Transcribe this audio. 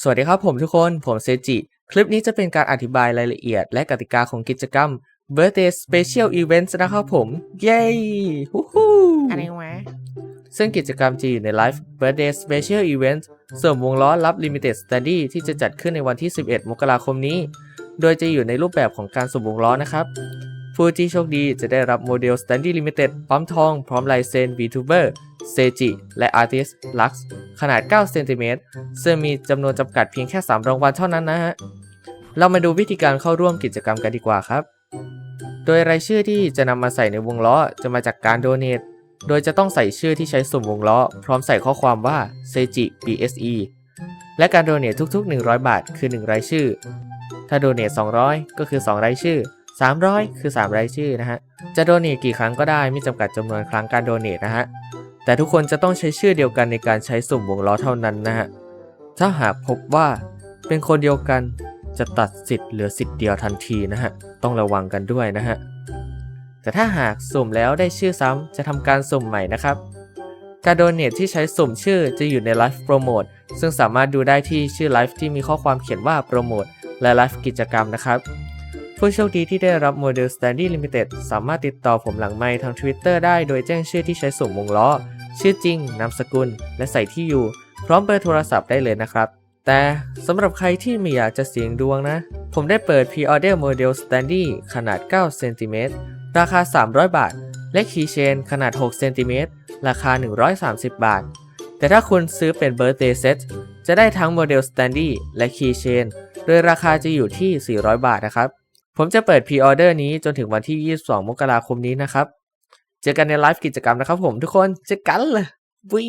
สวัสดีครับผมทุกคน ผมเซจิ คลิปนี้จะเป็นการอธิบายรายละเอียด และกติกาของกิจกรรม Birthday Special Events นะครับผม เย้ฮู้ฮู้อะไรวะ ซึ่งกิจกรรมจะอยู่ในไลฟ์ Birthday Special Event ส่วนวงล้อรับ Limited Study ที่จะจัดขึ้นในวันที่ 11 มกราคมนี้ โดยจะอยู่ในรูปแบบของการสุ่มวงล้อนะครับผู้ที่โชคดีจะได้รับโมเดล Standy Limited ปั๊มทอง พร้อมลายเซ็น VTuber เซจิ และ Artist Lux ขนาด 9 เซนติเมตรซึ่งมีจำนวนจำกัดเพียงแค่ 3 รางวัลเท่านั้นนะฮะ เรามาดูวิธีการเข้าร่วมกิจกรรมกันดีกว่าครับ โดยรายชื่อที่จะนำมาใส่ในวงล้อจะมาจากการโดเน a โดยจะต้องใส่ชื่อที่ใช้สุ่มวงล้อ พร้อมใส่ข้อความว่า Seji BSE และการโดเน a ทุกๆ 100 บาท คือ 1 รายชื่อ ถ้าโดเน a 200 ก็คือ 2 รายชื่อ 300 คือ 3 รายชื่อนะฮะ จะโดเน a กี่ครั้งก็ได้ไม่จำกัดจำนวนครั้งการโดเน a นะฮะ แต่ทุกคนจะต้องใช้ชื่อเดียวกันในการใช้สุ่มวงล้อเท่านั้นนะฮะ ถ้าหากพบว่าเป็นคนเดียวกันจะตัดสิทธิ์เหลือสิทธิ์เดียวทันทีนะฮะ ต้องระวังกันด้วยนะฮะ แต่ถ้าหากสุ่มแล้วได้ชื่อซ้ำจะทำการสุ่มใหม่นะครับ การโดเนทที่ใช้สุ่มชื่อจะอยู่ในไลฟ์โปรโมทซึ่งสามารถดูได้ที่ชื่อไลฟ์ที่มีข้อความเขียนว่าโปรโมทและไลฟ์กิจกรรมนะครับผู้โชคดีที่ได้รับโมเดล Standy Limited สามารถติดต่อผมหลังไมค์ทาง Twitter ได้โดยแจ้งชื่อที่ใช้สุ่มวงล้อ ชื่อจริง นามสกุล และใส่ที่อยู่ พร้อมเบอร์โทรศัพท์ได้เลยนะครับ แต่สำหรับใครที่ไม่อยากจะเสี่ยงดวงนะ ผมได้เปิด Pre-order Model Standy ขนาด 9 เซนติเมตร ราคา 300 บาท และ Keychain ขนาด 6 เซนติเมตร ราคา 130 บาท แต่ถ้าคุณซื้อเป็น Birthday Set จะได้ทั้งโมเดล Standy และ Keychain โดยราคาจะอยู่ที่ 400 บาทนะครับ ผมจะเปิด Pre-order นี้จนถึงวันที่ 22 มกราคมนี้นะครับ เจอกันในไลฟ์กิจกรรมนะครับผมทุกคน เจอกันเลยวี